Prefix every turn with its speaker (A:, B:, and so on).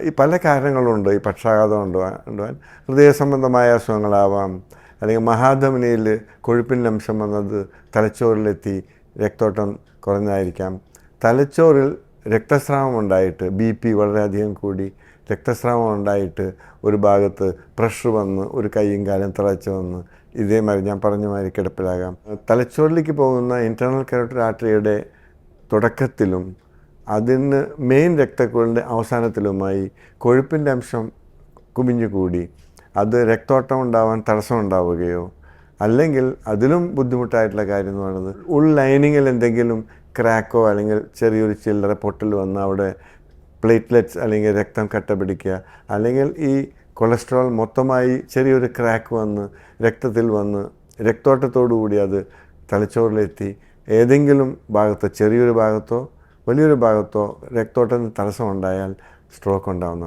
A: ഈ പല കാരണങ്ങളുണ്ട്. ഈ പക്ഷാഘാതം ഉണ്ടാവാൻ ഹൃദയ സംബന്ധമായ അസുഖങ്ങളാവാം. അല്ലെങ്കിൽ മഹാധമനിയിൽ കൊഴുപ്പിന്റെ അംശം വന്നത് തലച്ചോറിലെത്തി രക്തോട്ടം കുറഞ്ഞായിരിക്കാം തലച്ചോറിൽ രക്തസ്രാവം ഉണ്ടായിട്ട് ബി പി വളരെയധികം കൂടി രക്തസ്രാവം ഉണ്ടായിട്ട് ഒരു ഭാഗത്ത് പ്രഷർ വന്ന് ഒരു കൈയും കാലും തിളച്ച് വന്ന് ഇതേമാതിരി ഞാൻ പറഞ്ഞ മാതിരി കിടപ്പിലാകാം. തലച്ചോറിലേക്ക് പോകുന്ന ഇന്റേർണൽ കാരക്ടർ ആർട്ടറിയുടെ തുടക്കത്തിലും അതിന് മെയിൻ രക്തക്കുഴലിന്റെ അവസാനത്തിലുമായി കൊഴുപ്പിന്റെ അംശം കുമിഞ്ഞുകൂടി. അത് രക്തോട്ടം ഉണ്ടാവാൻ തടസ്സം ഉണ്ടാവുകയോ അല്ലെങ്കിൽ അതിലും ബുദ്ധിമുട്ടായിട്ടുള്ള കാര്യം എന്ന് പറയുന്നത് ഉൾ ലൈനിങ്ങിൽ എന്തെങ്കിലും ക്രാക്കോ അല്ലെങ്കിൽ ചെറിയൊരു ചില്ലറ പൊട്ടൽ വന്ന് അവിടെ പ്ലേറ്റ്ലെറ്റ്സ് അല്ലെങ്കിൽ രക്തം കട്ട പിടിക്കുക അല്ലെങ്കിൽ ഈ കൊളസ്ട്രോൾ മൊത്തമായി ചെറിയൊരു ക്രാക്ക് വന്ന് രക്തത്തിൽ വന്ന് രക്തോട്ടത്തോടു കൂടി അത് തലച്ചോറിലെത്തി. ഏതെങ്കിലും ഭാഗത്തോ ചെറിയൊരു ഭാഗത്തോ വലിയൊരു ഭാഗത്തോ രക്തോട്ടത്തിന് തടസ്സമുണ്ടായാൽ സ്ട്രോക്ക് ഉണ്ടാകുന്നതാണ്